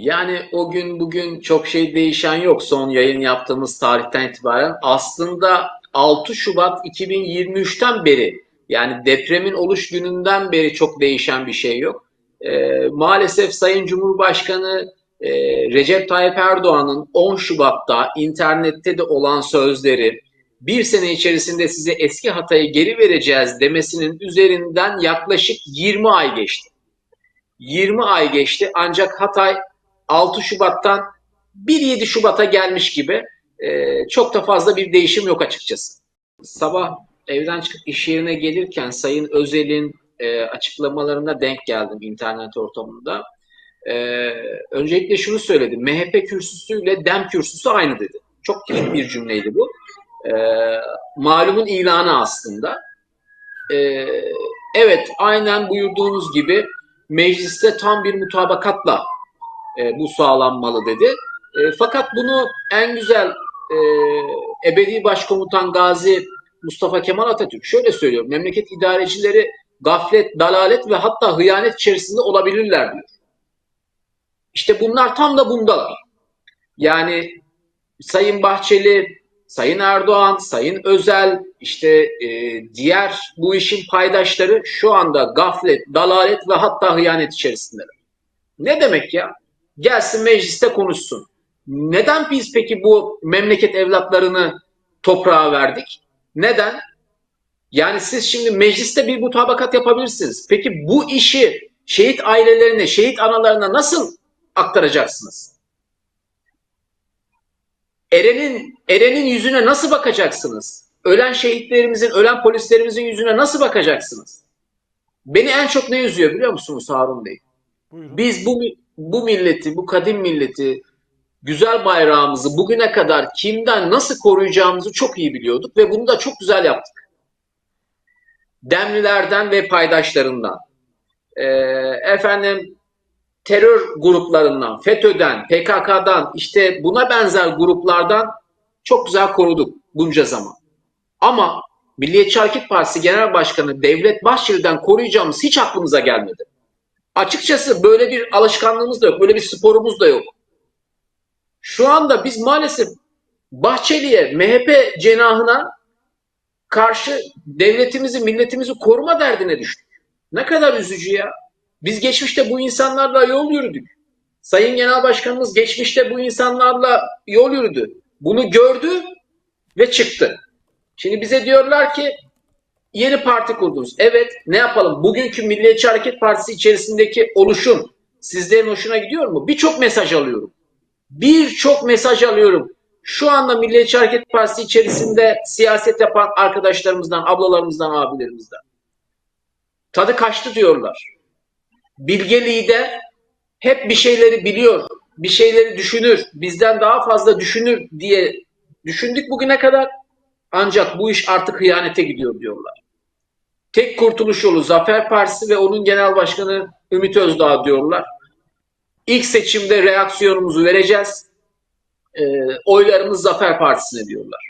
Yani o gün bugün çok şey değişen yok son yayın yaptığımız tarihten itibaren. Aslında 6 Şubat 2023'ten beri yani depremin oluş gününden beri çok değişen bir şey yok. Ee, maalesef Sayın Cumhurbaşkanı e, Recep Tayyip Erdoğan'ın 10 Şubat'ta internette de olan sözleri bir sene içerisinde size eski Hatay'ı geri vereceğiz demesinin üzerinden yaklaşık 20 ay geçti. 20 ay geçti ancak Hatay 6 Şubat'tan 1-7 Şubat'a gelmiş gibi e, çok da fazla bir değişim yok açıkçası. Sabah evden çıkıp iş yerine gelirken Sayın Özel'in e, açıklamalarına denk geldim internet ortamında. E, öncelikle şunu söyledi. MHP kürsüsüyle DEM kürsüsü aynı dedi. Çok kilit bir cümleydi bu. E, malumun ilanı aslında. E, evet aynen buyurduğunuz gibi mecliste tam bir mutabakatla e, bu sağlanmalı dedi. E, fakat bunu en güzel e, ebedi başkomutan Gazi Mustafa Kemal Atatürk şöyle söylüyor. Memleket idarecileri gaflet, dalalet ve hatta hıyanet içerisinde olabilirler diyor. İşte bunlar tam da bundalar. Yani Sayın Bahçeli, Sayın Erdoğan, Sayın Özel, işte e, diğer bu işin paydaşları şu anda gaflet, dalalet ve hatta hıyanet içerisindeler. Ne demek ya? Gelsin mecliste konuşsun. Neden biz peki bu memleket evlatlarını toprağa verdik? Neden? Yani siz şimdi mecliste bir mutabakat yapabilirsiniz. Peki bu işi şehit ailelerine, şehit analarına nasıl aktaracaksınız? Eren'in Eren'in yüzüne nasıl bakacaksınız? Ölen şehitlerimizin, ölen polislerimizin yüzüne nasıl bakacaksınız? Beni en çok ne üzüyor biliyor musunuz Harun Bey? Buyurun. Biz bu bu milleti, bu kadim milleti, güzel bayrağımızı bugüne kadar kimden nasıl koruyacağımızı çok iyi biliyorduk ve bunu da çok güzel yaptık. Demlilerden ve paydaşlarından, ee, efendim terör gruplarından, FETÖ'den, PKK'dan, işte buna benzer gruplardan çok güzel koruduk bunca zaman. Ama Milliyetçi Hareket Partisi Genel Başkanı Devlet Bahçeli'den koruyacağımız hiç aklımıza gelmedi. Açıkçası böyle bir alışkanlığımız da yok, böyle bir sporumuz da yok. Şu anda biz maalesef Bahçeli'ye, MHP cenahına karşı devletimizi, milletimizi koruma derdine düştük. Ne kadar üzücü ya. Biz geçmişte bu insanlarla yol yürüdük. Sayın Genel Başkanımız geçmişte bu insanlarla yol yürüdü. Bunu gördü ve çıktı. Şimdi bize diyorlar ki yeni parti kurdunuz. Evet ne yapalım? Bugünkü Milliyetçi Hareket Partisi içerisindeki oluşum sizlerin hoşuna gidiyor mu? Birçok mesaj alıyorum. Birçok mesaj alıyorum. Şu anda Milliyetçi Hareket Partisi içerisinde siyaset yapan arkadaşlarımızdan, ablalarımızdan, abilerimizden. Tadı kaçtı diyorlar. Bilge lider hep bir şeyleri biliyor, bir şeyleri düşünür, bizden daha fazla düşünür diye düşündük bugüne kadar. Ancak bu iş artık hıyanete gidiyor diyorlar. Tek kurtuluş yolu Zafer Partisi ve onun genel başkanı Ümit Özdağ diyorlar. İlk seçimde reaksiyonumuzu vereceğiz. E, oylarımız Zafer Partisi'ne diyorlar.